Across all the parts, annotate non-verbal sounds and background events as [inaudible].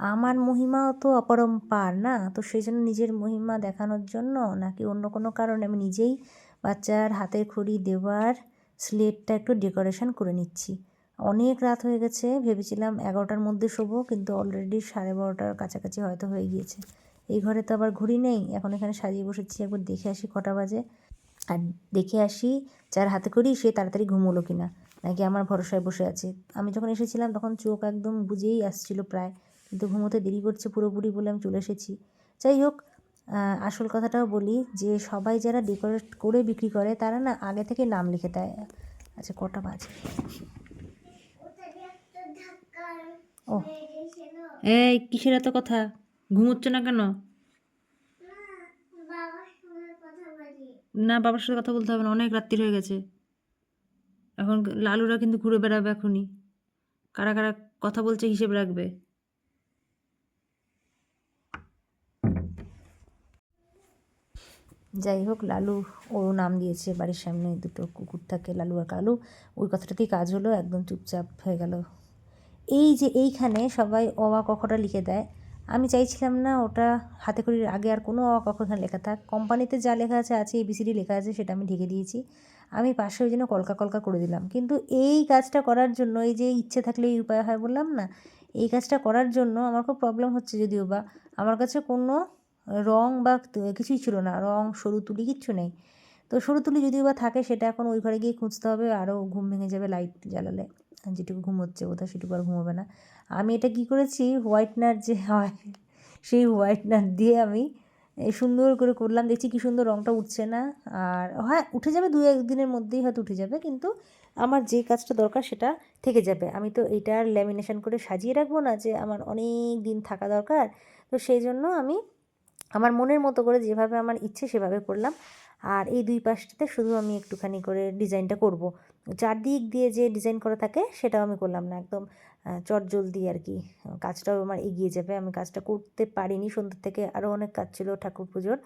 আমার মহিমাও তো অপরম্পার না? তো সেই জন্য নিজের মহিমা দেখানোর জন্য নাকি অন্য কোনো কারণে আমি নিজেই বাচ্চার হাতের খড়ি দেওয়ার স্লেটটা একটু ডেকোরেশন করে নিচ্ছি। অনেক রাত হয়ে গেছে, ভেবেছিলাম এগারোটার মধ্যে শোবো, কিন্তু অলরেডি সাড়ে বারোটার কাছাকাছি হয়তো হয়ে গিয়েছে। এই ঘরে তো আবার ঘড়ি নেই। এখন এখানে সাজিয়ে বসেছি, একবার দেখে আসি কটা বাজে। আর দেখে আসি যার হাতে করি সে তাড়াতাড়ি ঘুমোলো কি না নাকি আমার ভরসায় বসে আছে। আমি যখন এসেছিলাম তখন চোখ একদম বুঝেই আসছিল প্রায়। কিন্তু ঘুমোতে দেরি করছে পুরোপুরি বলে আমি চলে এসেছি। যাই হোক আসল কথাটাও বলি যে সবাই যারা ডেকোরেট করে বিক্রি করে, তারা না আগে থেকে নাম লিখে দেয়। আচ্ছা কটা বাজে? ও এই কিসের এত কথা? ঘুমোচ্ছ না কেন? না, বাবার সাথে কথা বলতে হবে না, অনেক রাত্রি হয়ে গেছে। এখন লালুরা কিন্তু ঘুরে বেড়াবে এখনই। কারা কারা কথা বলছে হিসেব রাখবে। যাই হোক, লালু ও নাম দিয়েছে বাড়ির সামনে, দুটো কুকুর থাকে, লালু আর কালু। ওই কথাটাতেই কাজ হলো, একদম চুপচাপ হয়ে গেল। এই যে এইখানে সবাই অওয়া কখটা লিখে দেয়। আমি চাইছিলাম না ওটা হাতে করির আগে আর কোনো অওয়া কখ এখানে লেখা থাক। কোম্পানিতে যা লেখা আছে আছে, এবিসিডি লেখা আছে, সেটা আমি ঢেকে দিয়েছি। আমি পাশে ওই জন্য কলকা কলকা করে দিলাম। কিন্তু এই কাজটা করার জন্য, এই যে ইচ্ছে থাকলে এই উপায় হয় বললাম না, এই কাজটা করার জন্য আমার খুব প্রবলেম হচ্ছে যদিও বা। আমার কাছে কোনো রং বা কিছুই ছিল না। রং, সরু তুলি, কিচ্ছু নেই। তো সরু তুলি যদিও বা থাকে, সেটা এখন ওই ঘরে গিয়ে খুঁজতে হবে আরও ঘুম ভেঙে যাবে লাইট জ্বালালে। যেটুকু ঘুমোচ্ছে বোধহয় সেটুকু আর ঘুমোবে না। আমি এটা কি করেছি হোয়াইটনার যে হয়, সেই হোয়াইটনার দিয়ে আমি সুন্দর করে করলাম। দেখছি কী সুন্দর রঙটা উঠছে না। আর হ্যাঁ উঠে যাবে দু একদিনের মধ্যেই হয়তো উঠে যাবে, কিন্তু আমার যে কাজটা দরকার সেটা থেকে যাবে। আমি তো এইটার ল্যামিনেশন করে সাজিয়ে রাখব না যে আমার অনেক দিন থাকা দরকার। তো সেই জন্য আমি আমার মনের মতো করে যেভাবে আমার ইচ্ছে সেভাবে করলাম। আর এই দুই পাশটাতে শুধু আমি একটুখানি করে ডিজাইনটা করব। চারদিক দিয়ে যে ডিজাইন করা থাকে সেটাও আমি করলাম না, একদম চট জলদি আর কি। কাজটাও আমার এগিয়ে যাবে। আমি কাজটা করতে পারিনি, সন্ধ্যের থেকে আরও অনেক কাজ ছিল ঠাকুর পুজোর।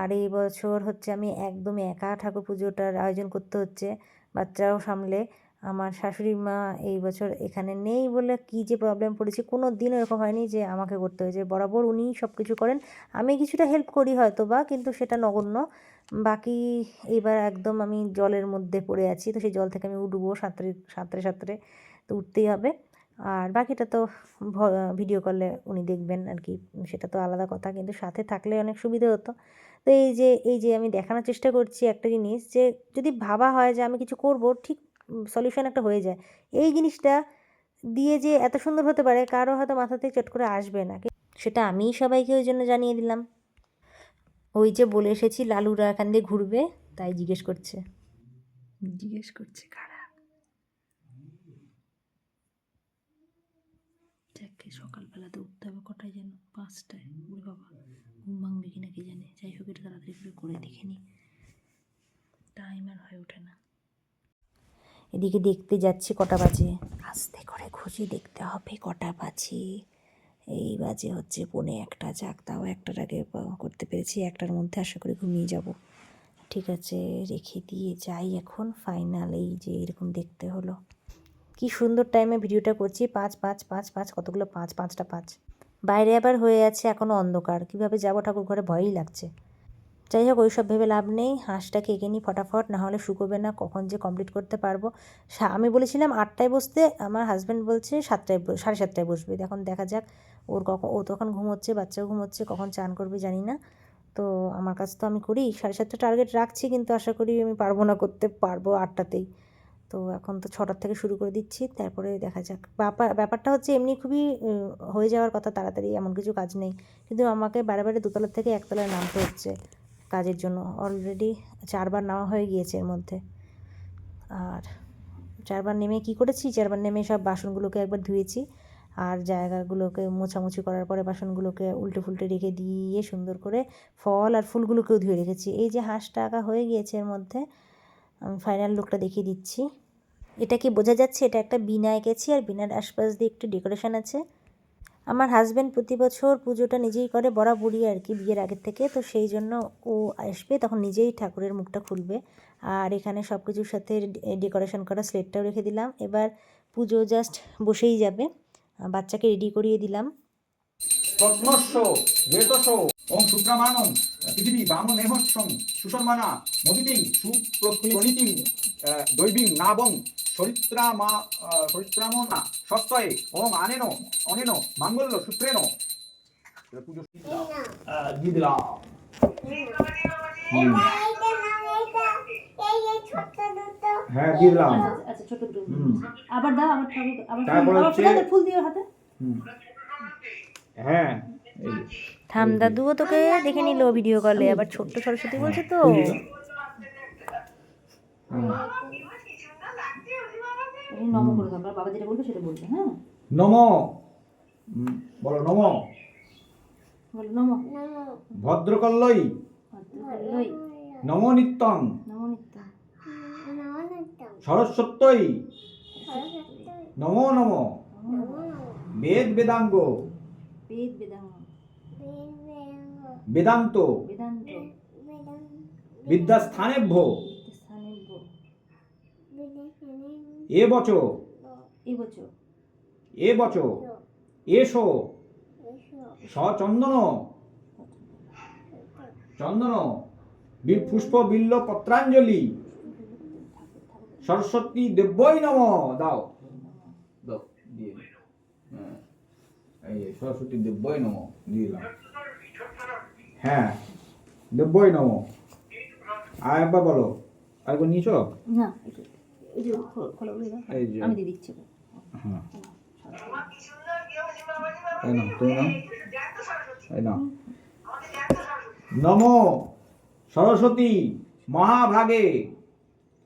আর এই বছর হচ্ছে আমি একদমই একা ঠাকুর পুজোটার আয়োজন করতে হচ্ছে, বাচ্চাও সামলে। আমার শাশুড়ি মা এই বছর এখানে নেই বলে কী যে প্রবলেম পড়েছে কোনো দিন এরকম হয়নি যে আমাকে করতে হয়েছে। বরাবর উনি সব কিছু করেন। আমি কিছুটা হেল্প করি হয়তো বা কিন্তু সেটা নগণ্য। বাকি এইবার একদম আমি জলের মধ্যে পড়ে আছি, তো সেই জল থেকে আমি উঠবো সাঁতরে সাঁতরে সাঁতরে তো উঠতেই হবে। আর বাকিটা তো ভিডিও কলে উনি দেখবেন আর কি, সেটা তো আলাদা কথা, কিন্তু সাথে থাকলে অনেক সুবিধা হতো। তো এই যে এই যে আমি দেখানোর চেষ্টা করছি একটা জিনিস যে, যদি ভাবা হয় যে আমি কিছু করব, ঠিক সলিউশন একটা হয়ে যায়। এই জিনিসটা দিয়ে যে এত সুন্দর হতে পারে, কারও হয়তো মাথাতে চট করে আসবে না। সেটা আমিই সবাইকে ওই জন্য জানিয়ে দিলাম। ওই যে বলে এসেছি লালুরা এখান দিয়ে ঘুরবে, তাই জিজ্ঞেস করছে। জিজ্ঞেস করছে কারা? যাকে সকালবেলাতে উঠতে হবে কটায় যেন? পাঁচটায়। ওরে বাবা, ঘুম ভাঙবে কি না কি জানে? যাই হোক, এটা তাড়াতাড়ি করে করে দেখে নি। টাইম আর হয়ে ওঠে না। এদিকে দেখতে যাচ্ছি কটা বাজে। আস্তে করে খুঁজি দেখতে হবে কটা বাজে। এই বাজে হচ্ছে পনে একটা, যাক তাও একটার আগে করতে পেরেছি, একটার মধ্যে আশা করি ঘুমিয়ে যাব। ঠিক আছে, রেখে দিয়ে যাই এখন ফাইনাল এই যে এরকম দেখতে হলো। কি সুন্দর টাইমে ভিডিওটা করছি, পাঁচ পাঁচ পাঁচ পাঁচ, কতগুলো পাঁচ, পাঁচটা পাঁচ। বাইরে আবার হয়ে আছে এখনও অন্ধকার, কীভাবে যাব ঠাকুর ঘরে ভয়ই লাগছে। যাই হোক, ওইসব ভেবে লাভ নেই। হাঁসটাকে এঁকে নিই ফটাফট, না হলে শুকোবে না, কখন যে কমপ্লিট করতে পারব। আমি বলেছিলাম আটটায় বসতে, আমার হাজব্যান্ড বলছে সাতটায় সাড়ে সাতটায় বসবে। এখন দেখা যাক, ওর কখন ও তখন ঘুমোচ্ছে, বাচ্চাও ঘুমোচ্ছে, কখন চান করবে জানি না। তো আমার কাছে তো আমি করি, সাড়ে সাতটা টার্গেট রাখছি, কিন্তু আশা করি আমি পারব না করতে, পারব আটটাতেই। তো এখন তো ছটার থেকে শুরু করে দিচ্ছি, তারপরে দেখা যাক। ব্যাপার ব্যাপারটা হচ্ছে এমনি খুবই হয়ে যাওয়ার কথা, তাড়াতাড়ি এমন কিছু কাজ নেই। কিন্তু আমাকে বারে বারে দুতলার থেকে একতলায় নামতে হচ্ছে। কাজের জন্য অলরেডি চারবার নেওয়া হয়ে গিয়েছে এর মধ্যে। আর চারবার নেমে কি করেছি? চারবার নেমে সব বাসনগুলোকে একবার ধুয়েছি, আর জায়গাগুলোকে মোছামুছি করার পরে বাসনগুলোকে উল্টে ফুলটে রেখে দিয়ে সুন্দর করে ফল আর ফুলগুলোকেও ধুয়ে রেখেছি। এই যে হাঁসটা আঁকা হয়ে গিয়েছে এর মধ্যে, আমি ফাইনাল লুকটা দেখিয়ে দিচ্ছি। এটা কি বোঝা যাচ্ছে? এটা একটা বিনা এঁকেছি, আর বিনার আশপাশ দিয়ে একটু ডেকোরেশন আছে। আমার হাজব্যান্ড প্রতি বছর পুজোটা নিজেই করে বরাবরই আর কি বিয়ের আগের থেকে। তো সেই জন্য ও আসবে, তখন নিজেই ঠাকুরের মুখটা খুলবে। আর এখানে সব কিছুর সাথে ডেকোরেশন করা স্লেটটাও রেখে দিলাম। এবার পুজো জাস্ট বসেই যাবে। বাচ্চাকে রেডি করিয়ে দিলাম। পৃথিবী চরিত্রামা চরিত্রামনা সত্যয়ে ওম আনেন অনেন মাঙ্গল্য সূত্রেন পুজো দিয়ে দিলাম। হুম। হ্যাঁ দিয়ে দিলাম। আচ্ছা, আচ্ছা ছোট আবার দাও আবার ঠাকুর আবার ফুল- হাতে। হ্যাঁ। দাদুও তোকে দেখে নিল ভিডিও কলে আবার ছোট্ট সরস্বতী বলছে তো। নম করে দাও বাবা যেটা বলবে সেটা বলবে হ্যাঁ? নম! বলো নম। বলো নম। ভদ্রকল্লই। লই নম নিত্যং। নম নিত্য। সরস্বত্যই। নম নম। বেদ বেদাঙ্গ। বেদ বেদাঙ্গ। বেদান্ত। বেদান্ত। বিদ্যাস্থানেভ্য। এ বচ। এই বছর এ বচ। এসো। সচন্দন চন্দন। বি- পুষ্প বিল্ল পত্রাঞ্জলি। সরস্বতী দেব্যই নম। দাও। দাও দিয়ে হ্যাঁ এই সরস্বতী দেব্যই নম দিয়ে দিলাম। হ্যাঁ দেব্যই নম। আর একবার বলো। আরেকবার নিয়েছো? না এই যে খোলো-। আমি দিয়ে দিচ্ছি হ্যাঁ। এই নাও তুমি নাও। এই নাও। নম সরস্বতী মহাভাগে।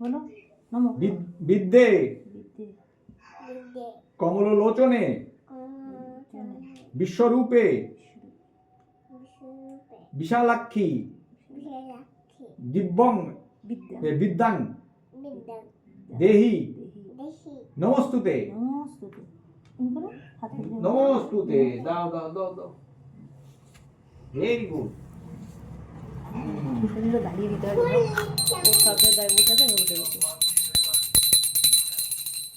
বলো নম। বিদ্যে। বিদ্যে। কমললোচনে বিশ্বরূপে। বিশালাক্ষী। দিব্যং। বিদ্যা। বিদ্যাং। দেহি। নমস্তুতে। নমস্তুতে। দাও। দাও দাও দাও। ভেরি গুড সুন্দর দাঁড়িয়ে দিতে হবে বসে আছে আমি গেছি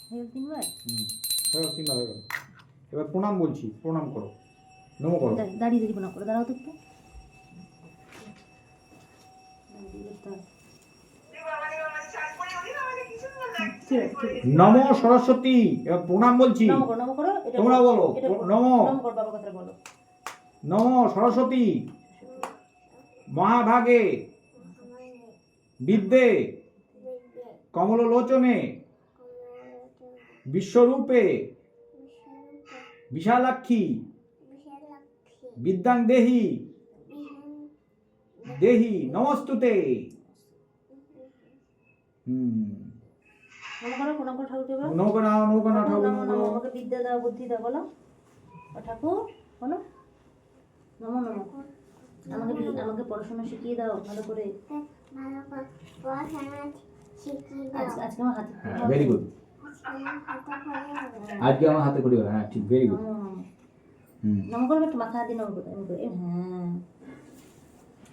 হয়ে তিনবার? হয়ে গেল। এবার প্রণাম বলছি। প্রণাম করো। নম করো। দাঁড়িয়ে দাঁড়িয়ে প্রণাম করো। দাঁড়াও তো একটু দাঁড়িয়ে করতে হবে। হুম, ঠিক আছে, ঠিক আছে। নম সরস্বতী প্রণাম বলছি। তোমরা বলো, নম। নম সরস্বতী। মহাভাগে। বিদ্যে। কমললোচনে বিশ্বরূপে। বিশালাক্ষী। বিদ্যাং দেহি দেহি। নমস্তুতে। হুম। নম করো প্রণাম করো ঠাকুরকে বলো। নৌকা নাও নৌকা নাও ঠাকুর নম নম আমাকে বিদ্যা দাও বুদ্ধি দাও বলো। ও ঠাকুর বলো। নম নম। আমাকে আমাকে পড়াশোনা শিখিয়ে দাও ভালো করে। আজকে আমার হাতে হ্যাঁ ভেরি গুড আজকে আমার হাতে করি হ্যাঁ ঠিক ভেরি গুড নম নম। হুম। নম করবে একটু মাথা দিয়ে নম করবে এমনি হ্যাঁ।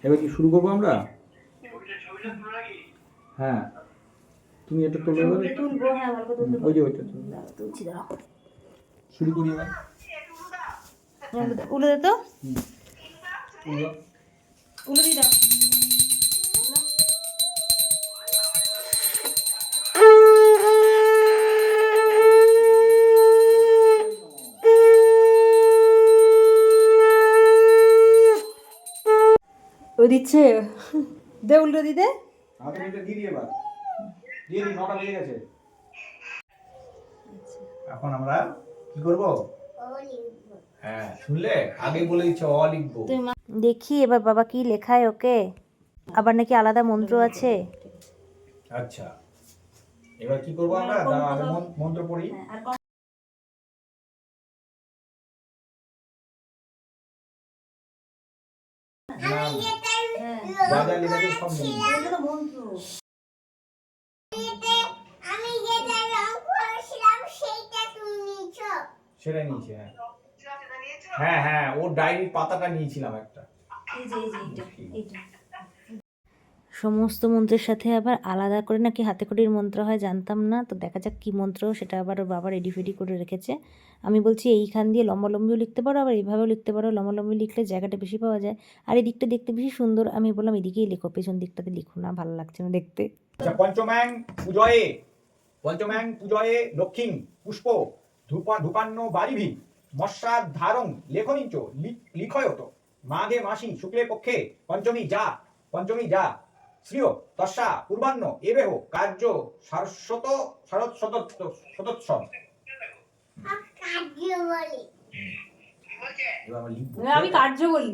এবার কি শুরু করব আমরা? হ্যাঁ। তুমি এটা তোলো তুলবো হ্যাঁ ওই যে ওইটা তুলছি দাঁড়াও শুরু করি এবার। উলে দে তো। উলে দিয়ে দাও। ও দিচ্ছে। দে উল্টো এটা দিয়ে এবার। দিয়ে নটা বেজে গেছে। এখন আমরা কি করব? হ্যাঁ শুনলে? আগে বলে দিচ্ছে অ লিখব। দেখি এবার বাবা কি লেখায় ওকে। আবার নাকি আলাদা মন্ত্র আছে। আচ্ছা। এবার কি করব আমরা? দাঁড়াও, মন্ত্র পড়ি। না, যা যা লেখা আছে সব নিয়ে মন্ত্র আমি যেটা রং করেছিলাম সেইটা তুমি নিয়েছো সেটা নিয়েছি হ্যাঁ। হ্যাঁ হ্যাঁ ওর ডায়েরির পাতাটা নিয়েছিলাম একটা। এই যে এই যে এইটা এইটা। সমস্ত মন্ত্রের সাথে আবার আলাদা করে নাকি হাতে কড়ির মন্ত্র হয় জানতাম না তো দেখা যাক কী মন্ত্র সেটা আবার ওর বাবা রেডি ফেডি করে রেখেছে। আমি বলছি এইখান দিয়ে লম্বালম্বিও লিখতে পারো আবার এইভাবেও লিখতে পারো লম্বালম্বি লিখলে জায়গাটা বেশি পাওয়া যায়। আর এই দিকটা দেখতে বেশি সুন্দর আমি বললাম এদিকেই লেখো পেছন দিকটাতে লিখো না ভালো লাগছে না দেখতে। আচ্ছা পঞ্চম্যাং পূজয়ে পঞ্চম্যাং পূজয়ে লক্ষ্মীং পুষ্প ধূপা ধূপান্ন বাড়িভি মশার ধারং লেখনিঞ্চ লিখয়ত। মাঘে মাসি শুক্লে পক্ষে পঞ্চমী যা পঞ্চমী যা। শ্রিয় তস্যা পূর্বান্ন এবেহ কার্য সারস্বত শরৎ শতোৎসব আমি কার্য বলি।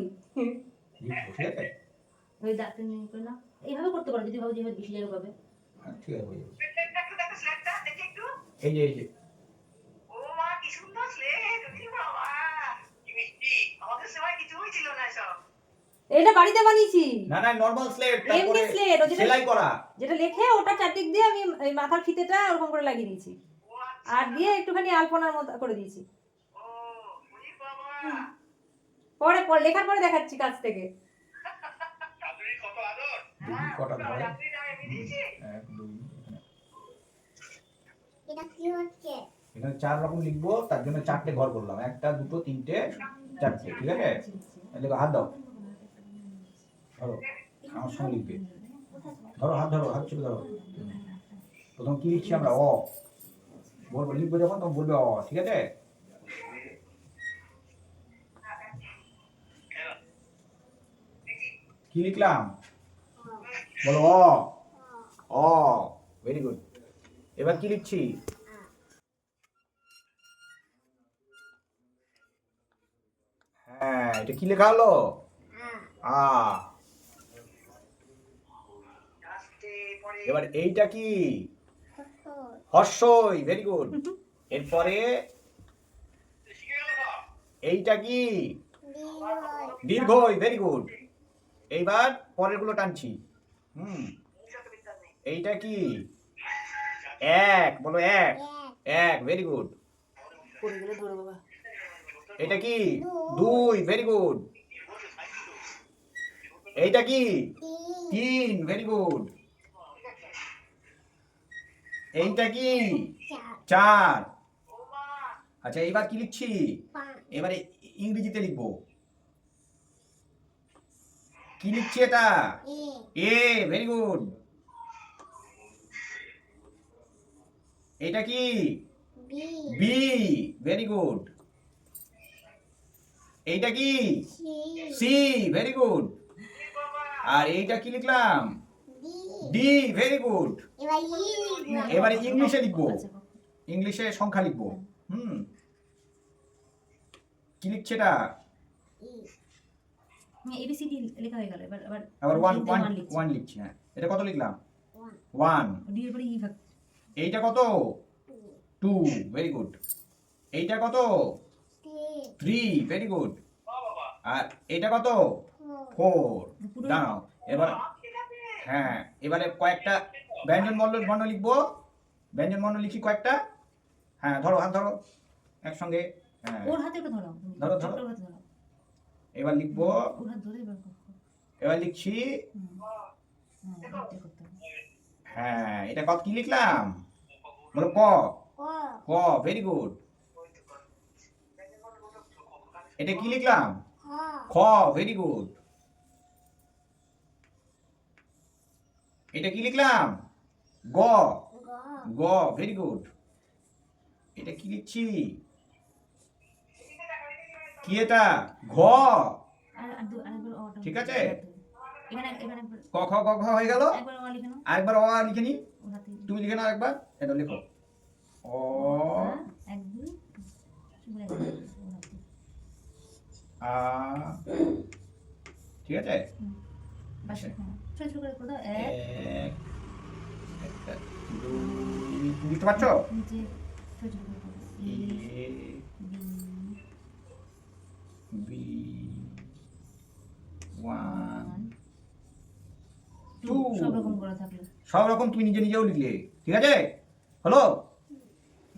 এইভাবে করতে পারো যদি ভাবো যে বেশি জায়গা পাবে হ্যাঁ, ঠিক আছে এই যে এই যে ও মা কি সুন্দর স্লেট উঠি বাবা কি মিষ্টি আমাদের সময় কিছুই ছিল না সব এটা বাড়িতে বানিয়েছি। না না নরমাল স্লেট এমনি ও যেটা- সেলাই করা। যেটা লেখে ওটা চারদিক দিয়ে আমি এই মাথার ফিতেটা ওরকম করে লাগিয়ে দিয়েছি। আর দিয়ে একটুখানি আলপনার মতো করে দিয়েছি। পরে পরে লেখার পরে দেখাচ্ছি কাছ থেকে। কটা ধরে। এক দুই এখানে। এটা কি হচ্ছে এখানে চার রকম লিখব তার জন্য চারটে ঘর করলাম। একটা দুটো তিনটে চারটে ঠিক আছে? হাত দাও। ধরো আমার সঙ্গে লিখবে। ধরো, হাত ধরো, হাত চেপে ধরো। প্রথম কি লিখছি আমরা? অ। বলব, লিখব যখন, তখন বলবে অ, ঠিক আছে? কি লিখলাম? বলো অ। অ ভেরি গুড এবার কি লিখছি? হ্যাঁ এটা কি লেখা হলো? আ আস্তে পরে এবার এইটা কি? হর্ষই। ভেরি গুড এরপরে এইটা কি? দীর্ঘই ভেরি গুড এইবার পরেরগুলো টানছি। হুম। এইটা কি? এক বলো এক। এক ভেরি গুড এটা কি? দুই ভেরি গুড এইটা কি? তিন ভেরি গুড এইটা কি? চার। আচ্ছা এবার কি লিখছি? এবারে ইংরেজিতে লিখব। কি লিখছি এটা? এ। ভেরি গুড এটা কি? বি। ভেরি গুড এইটা কি? সি। ভেরি গুড আর এইটা কি লিখলাম? ডি ভেরি গুড এবার ইংলিশে লিখব। ইংলিশে সংখ্যা লিখব। হুম। কি লিখছে এটা? এবিসিডি লেখা হয়ে গেল। এবার আবার আবার ওয়ান ওয়ান ওয়ান লিখছি। হ্যাঁ। এটা কত লিখলাম? ওয়ান ডি এর পরে ই ভাগ। এইটা কত? টু ভেরি গুড এইটা কত? থ্রি ভেরি গুড আর এটা কত? ফোর দাঁড়াও। এবার হ্যাঁ এবারে কয়েকটা ব্যঞ্জন বর্ণ বর্ণ লিখব। ব্যঞ্জন বর্ণ লিখি কয়েকটা। হ্যাঁ ধরো হাত ধরো একসঙ্গে হ্যাঁ। ওর হাতে ধরো। ধরো, ধরো। এবার লিখব। এবার লিখছি। হ্যাঁ। হ্যাঁ এটা কত কি লিখলাম? বলো ক? ক। ভেরি গুড এটা কি লিখলাম? খ। ভেরি গুড এটা কি লিখলাম? গ। গ। ভেরি গুড এটা কি লিখছি? কি এটা? ঘ। ঠিক আছে? এখানে একবার ক খ হয়ে গেল? একবার অ লিখে আরেকবার অ লিখে নি তুমি লিখে নাও একবার এটা লেখো। অ। হ্যাঁ। আ। ঠিক আছে। ছোট ছোট করে করে দাও এক এক একটা দুই বুঝতে পারছ? ছোট ছোট করে বি ওয়ান টু। সব রকম করা থাকল। সব রকম তুমি নিজে নিজেও লিখলে ঠিক আছে? হলো?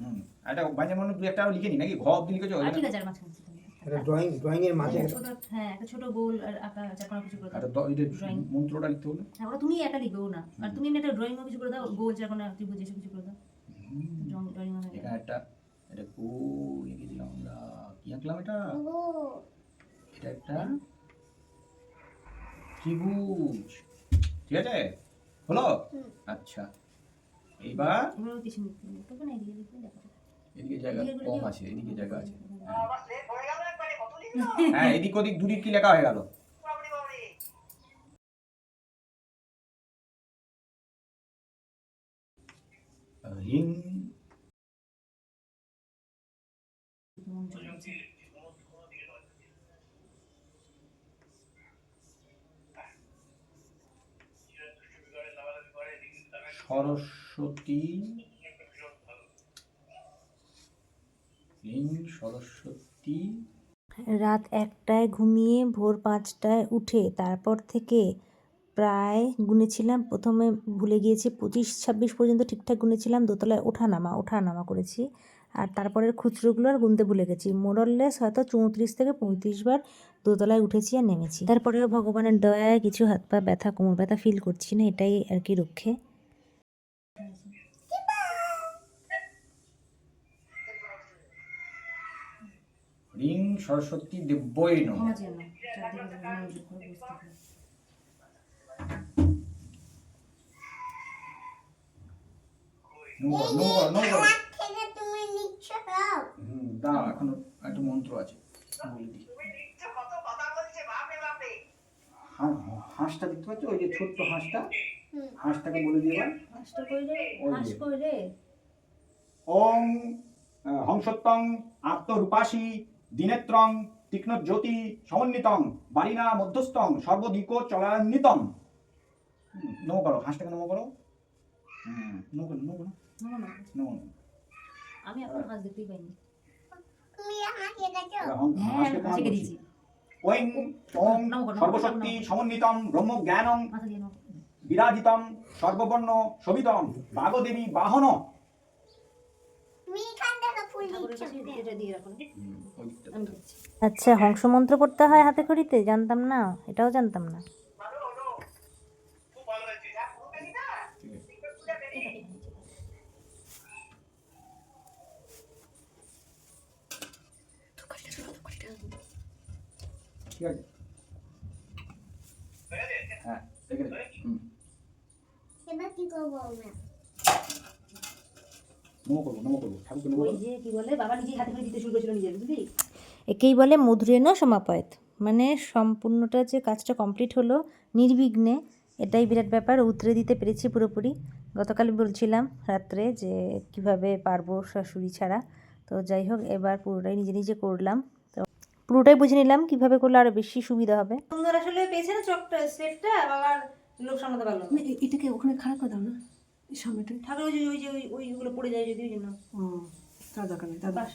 হুম এটা বাজে মনে দুই একটা লিখে নি নাকি? ঘ অব্দি লিখেছো? ঠিক আছে আর মাঝখানে। এটা ড্রয়িং ড্রয়িং এর মাঝে ছোট হ্যাঁ একটা ছোট গোল আর আঁকা আছে কোনো কিছু করে দাও একটা দ- এই যে Drawing. মন্ত্রটা লিখতে হলো হ্যাঁ ওটা তুমি একটা লিখবে ও না। আর তুমি একটা ড্রয়িং কিছু করে দাও গোল চার কোনো ত্রিভুজ এসব কিছু করে দাও। ড্রয়িং গেল এখানে একটা এটা গো লিখে দিলাম আমরা। কি আঁকলাম এটা? এটা একটা ত্রিভুজ। ঠিক আছে? হলো? আচ্ছা। এইবার এবার কিছু লিখতে হবে না এদিকে লিখবে দেখো। এদিকে জায়গা কম আছে এদিকে জায়গা আছে। হয়ে। গেল একবারে কত লিখলো [laughs] হ্যাঁ এদিক ওদিক দুদিক কি লেখা হয়ে গেল? গেছে সরস্বতী সরস্বতী। রাত একটায় ঘুমিয়ে ভোর পাঁচটায় উঠে তারপর থেকে প্রায় গুনেছিলাম। প্রথমে ভুলে গিয়েছি, পঁচিশ ছাব্বিশ পর্যন্ত ঠিকঠাক গুনেছিলাম। দোতলায় ওঠা নামা ওঠা নামা করেছি। আর তারপরের খুচরোগুলো আর গুনতে ভুলে গেছি। মোরললেস হয়তো চৌত্রিশ থেকে পঁয়ত্রিশ বার দোতলায় উঠেছি আর নেমেছি। তারপরেও ভগবানের দয়ায় কিছু হাত পা ব্যথা, কোমর ব্যথা ফিল করছি না, এটাই আর কি রক্ষে। রিং সরস্বতী দেব্যই নম। দাও এখনও একটা মন্ত্র আছে। বলে দিই। হাঁসটা দেখতে পাচ্ছ? ওই যে ছোট্ট হাঁসটা? হাঁসটাকে বলে দিয়ে এবার। হাঁসটা কইরে হাঁস কইরে ওং হংসত্বং আত্মরূপাসী দিনেত্রং তীক্ষ্ণজ্যোতি সমন্বিতং বারিনা মধ্যস্থং সর্বদিক চলান্বিতং নমো করো হাঁসটাকে নমো করো। হুম নমো করো নমো করো। না, না, না। নমো নমো। আমি এখন হাঁস দেখতেই পাইনি। তুমি হাসিয়ে গেছো এবার হং- হ্যাঁ ওং নমো করো, সর্বশক্তি নমো করো। সমন্বিতং ব্রহ্ম জ্ঞানং মাথা বিরাজিতম সর্ববর্ণ শোভিতম বাগদেবী বাহন। আচ্ছা হংসমন্ত্র পড়তে হয় হাতে খড়িতে? জানতাম না এটাও জানতাম না। ঠিক আছে। হ্যাঁ এবার কি করব আমরা? নমো করব নমো করব। ঠাকুরকে নমো করব। কি বলে বাবা নিজেই হাতে করে দিতে শুরু করেছিল নিজে বুঝলি? একেই বলে মধুরেণ সমাপয়েত। মানে সম্পূর্ণটা যে কাজটা কমপ্লিট হলো নির্বিঘ্নে এটাই বিরাট ব্যাপার। উতরে দিতে পেরেছি পুরোপুরি। গতকাল বলছিলাম রাত্রে যে কীভাবে পারব শাশুড়ি ছাড়া। তো যাই হোক এবার পুরোটাই নিজে নিজে করলাম। তো পুরোটাই বুঝে নিলাম কীভাবে করলে আরও বেশি সুবিধা হবে। সুন্দর আসলে পেয়েছে না চকটা সেটটা? বাবার লোক সামলাতে পারল এটাকে ওখানে খারাপ করে দাও না। সামনেটা ঠাকুর ওই যে ওই যে ওইগুলো পড়ে যায় যদি ওই জন্য। ও তার দরকার নেই দরকার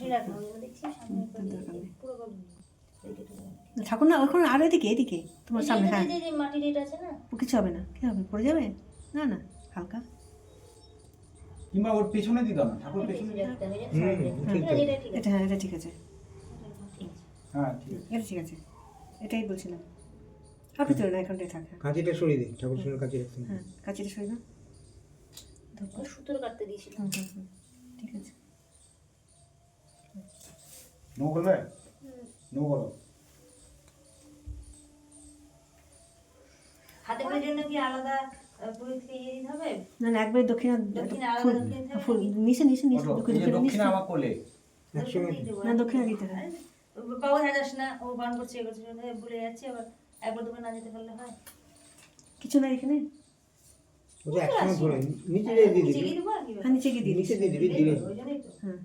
নেই। ঠাকুর না ওখানে আরও এদিকে এদিকে তোমার সামনে হ্যাঁ। এই যে- এই যে মাটির এটা আছে না? ও কিছু হবে না কি হবে পড়ে যাবে? না না হালকা। কিংবা ওর পেছনে দিতাম না ঠাকুর পেছনে এটা ঠিক আছে। এটা হ্যাঁ এটা ঠিক আছে। হ্যাঁ এটা ঠিক আছে। এটাই বলছিলাম। না থাক হ্যাঁ। কাঁচিটা সরিয়ে দিন ঠাকুর সঙ্গে কাঁচি রাখতে হবে। হ্যাঁ কাচিটা না ওই সুতোর কাটতে দিয়েছিলাম। ঠিক আছে। নমো করবে? নমো করো। হাতে করে জন্য কি আলাদা হবে? না না একবারে দক্ষিণা ফুল? নিচে নিচে নিচে আমার কোলে। না দিতে হয় বাবা ধারে যাস না ও বান করছে এ করছে ভুলে যাচ্ছে আবার একবার দুবার না যেতে পারলে হয়। কিছু না এখানে? ওটা একসঙ্গে ধরে নিচে দিয়ে দিয়ে দিবি। গিয়ে দেবো আর কি? হ্যাঁ নিচে গিয়ে দিয়ে নিচে দিয়ে দিবি দিলে ওই জন্যই তো। হ্যাঁ।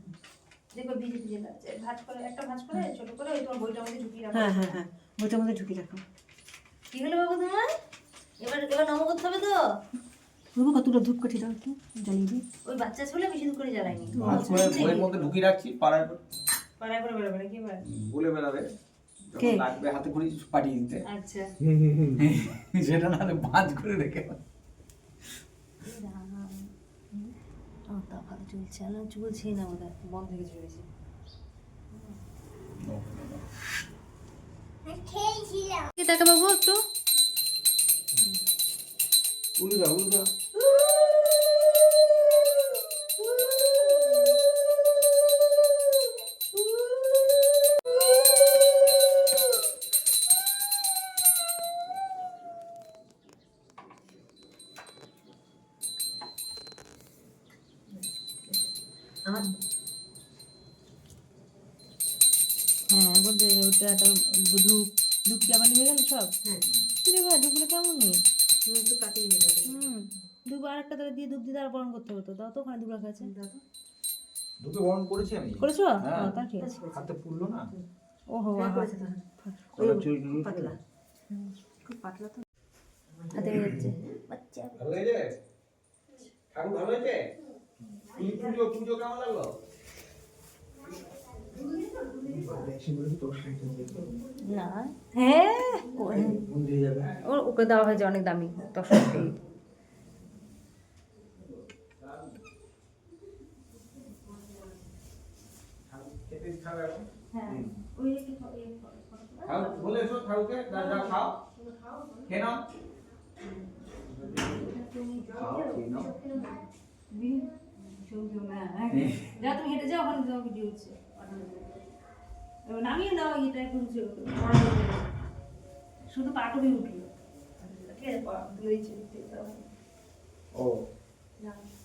দেখো ভিজে ভিজে লাগছে ভাজ করে একটা ভাজ করে ছোট করে ওই তোমার বইটার মধ্যে ঢুকিয়ে রাখো। হ্যাঁ হ্যাঁ হ্যাঁ। বইটার মধ্যে ঢুকিয়ে রাখো। কি হলো বাবু তোমার? এবার এবার নম করতে হবে তো? বাবু কতগুলো ধূপ কাঠি দাও একটু জ্বালিয়ে দিই। ওই বাচ্চা ছেলে বেশি করে বইয়ের মধ্যে ঢুকিয়ে রাখছি পাড়ায় করে পাড়ায় করে বেড়াবে কি বলে? বেড়াবে। লাগবে হাতে করে পাঠিয়ে দিতে। আচ্ছা। [laughs] সেটা না হলে ভাঁজ করে রেখে ভালো চলছে আমি চলছেই না আমাদের বন্ধ থেকে চলেছে টাকা বাবু একটু উল্টা উল্টা। সব? হ্যাঁ। ভাই ধূপগুলো কেমন নেই? একটু কাটিয়ে নিয়ে হুম ধূপ আর একটা ধরে দিয়ে ধূপ দিয়ে আর বরণ করতে হতো দাও তো ওখানে ধূপ রাখা আছে। দুটো বরণ করেছি আমি। করেছ? হ্যাঁ। ও, তা ঠিক আছে। হাতে পুড়লো না? ওহো হ্যাঁ পাতলা। খুব পাতলা তো। হাতে হয়ে যাচ্ছে। বাচ্চা। ভালো হয়েছে? ঠাকুর ভালো হয়েছে? পুজো পুজো কেমন লাগল? না হ্যাঁ ওকে দেওয়া হয়েছে অনেক দামি যা তুমি হেঁটে যাও ওখানে ভিডিও হচ্ছে নামিয়ে দাও এটা উঁচু শুধু পাটুই উঠল। ঠিক আছে ও। তুলে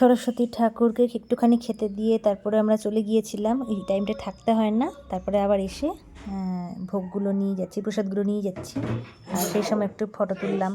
সরস্বতী ঠাকুরকে একটুখানি খেতে দিয়ে তারপরে আমরা চলে গিয়েছিলাম। এই টাইমটা থাকতে হয় না। তারপরে আবার এসে ভোগগুলো নিয়ে যাচ্ছি, প্রসাদগুলো নিয়ে যাচ্ছি। আর সেই সময় একটু ফটো তুললাম।